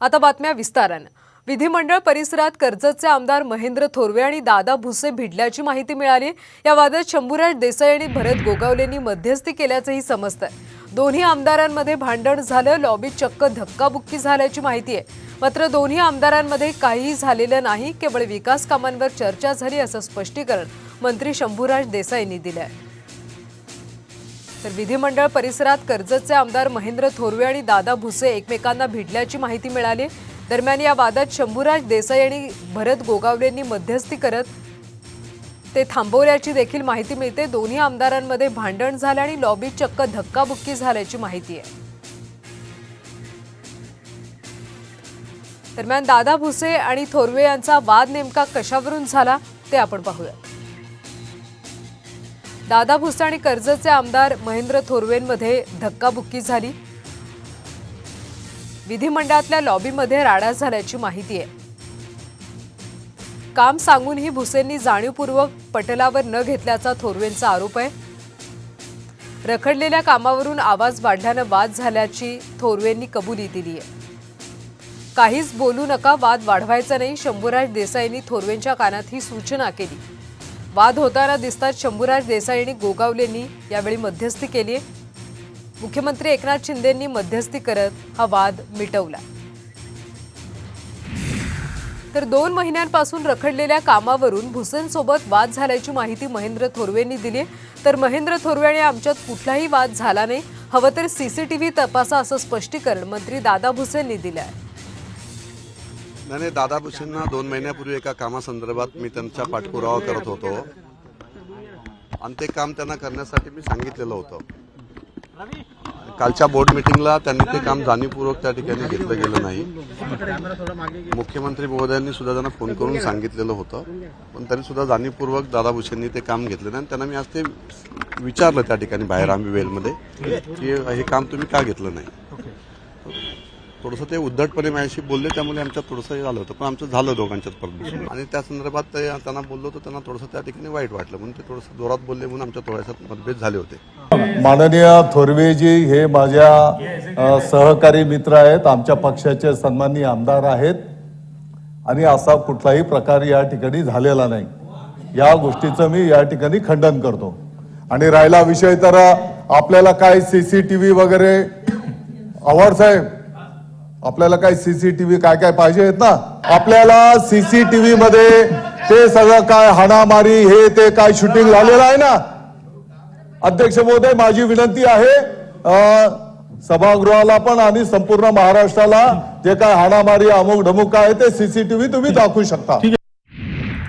आता बातम्या विस्तारानं. विधिमंडळ परिसरात कर्जतचे आमदार महेंद्र थोरवे आणि दादा भुसे भिडल्याची माहिती मिळाली. या वादात शंभूराज देसाई आणि भरत गोगावलेंनी मध्यस्थी केल्याचंही समजतंय दोन्ही आमदारांमध्ये भांडण झालं लॉबीत चक्क धक्काबुक्की झाल्याची माहिती आहे. मात्र दोन्ही आमदारांमध्ये काहीही झालेलं नाही केवळ विकास कामांवर चर्चा झाली असं स्पष्टीकरण मंत्री शंभूराज देसाईंनी दिलं आहे तर विधिमंडळ परिसरात कर्जतचे आमदार महेंद्र थोरवे आणि दादा भुसे एकमेकांना भिडल्याची माहिती मिळाली. दरम्यान या वादात शंभूराज देसाई आणि भरत गोगावलेंनी मध्यस्थी करत ते थांबवल्याची देखील माहिती मिळते. दोन्ही आमदारांमध्ये भांडण झालं आणि लॉबी चक्क धक्काबुक्की झाल्याची माहिती आहे. दरम्यान दादा भुसे आणि थोरवे यांचा वाद नेमका कशावरून झाला ते आपण पाहूया दादा भुसे आणि कर्जतचे आमदार महेंद्र थोरवेंमध्ये धक्काबुक्की झाली. विधिमंडळातल्या लॉबीमध्ये राडा झाल्याची माहिती आहे. काम सांगूनही भुसेंनी जाणीवपूर्वक पटलावर न घेतल्याचा थोरवेंचा आरोप आहे. रखडलेल्या कामावरून आवाज वाढल्यानं वाद झाल्याची थोरवेंनी कबुली दिली आहे. काहीच बोलू नका वाद वाढवायचा नाही शंभूराज देसाईंनी थोरवेंच्या कानात ही सूचना केली. वाद होताना दिसतात. शंभूराज देसाई आणि गोगावलेंनी यावेळी मध्यस्थी केली आहे. मुख्यमंत्री एकनाथ शिंदेंनी मध्यस्थी करत हा वाद मिटवला. तर दोन महिन्यांपासून रखडलेल्या कामावरून भुसेंसोबत वाद झाल्याची माहिती महेंद्र थोरवेंनी दिली तर महेंद्र थोरवे आणि आमच्यात कुठलाही वाद झाला नाही. हवं तर सीसीटीव्ही तपासा असं स्पष्टीकरण मंत्री दादा भुसेंनी दिलं आहे. नाही नाही दादा भुसेंना दोन महिन्यापूर्वी एका कामासंदर्भात मी त्यांचा पाठपुरावा करत होतो. आणि ते काम त्यांना करण्यासाठी मी सांगितलेलं होतं. कालच्या बोर्ड मिटिंगला त्यांनी ते काम जाणीवपूर्वक त्या ठिकाणी घेतलं गेलं नाही. मुख्यमंत्री महोदयांनी सुद्धा त्यांना फोन करून सांगितलेलं होतं. पण तरी सुद्धा जाणीवपूर्वक दादा भुसेंनी ते काम घेतलं नाही. आणि त्यांना मी आज ते विचारलं त्या ठिकाणी बाहेर आम्ही वेलमध्ये की हे काम तुम्ही का घेतलं नाही? थोडंसं ते उद्धटपणे माझ्याशी बोलले त्यामुळे आमच्यात थोडंसं झालं होतं. पण आमचं झालं दोघांच्यात परमिशन. आणि त्या संदर्भात ते त्यांना बोललो तर त्यांना थोडंसं त्या ठिकाणी वाईट वाटलं. म्हणून ते थोडंसं जोरात बोलले म्हणून आमच्या थोड्याशात मतभेद झाले होते. माननीय थोरवेजी हे माझ्या सहकारी मित्र आहेत आमच्या पक्षाचे सन्माननीय आमदार आहेत. आणि असा कुठलाही प्रकार या ठिकाणी झालेला नाही. या गोष्टीचं मी या ठिकाणी खंडन करतो. आणि राहिला विषय तर आपल्याला काय सीसीटीव्ही वगैरे आवड साहेब आपल्याला काय सीसीटीव्ही काय काय पाहिजे आहेत ना? आपल्याला सीसीटीव्ही मध्ये ते सगळं काय हाणामारी हे ते काय शूटिंग झालेलं आहे ना? अध्यक्ष महोदय माझी विनंती आहे सभागृहाला पण आणि संपूर्ण महाराष्ट्राला जे काय हाणामारी अमुक ढमुक काय ते सीसीटीव्ही तुम्ही दाखवू शकता.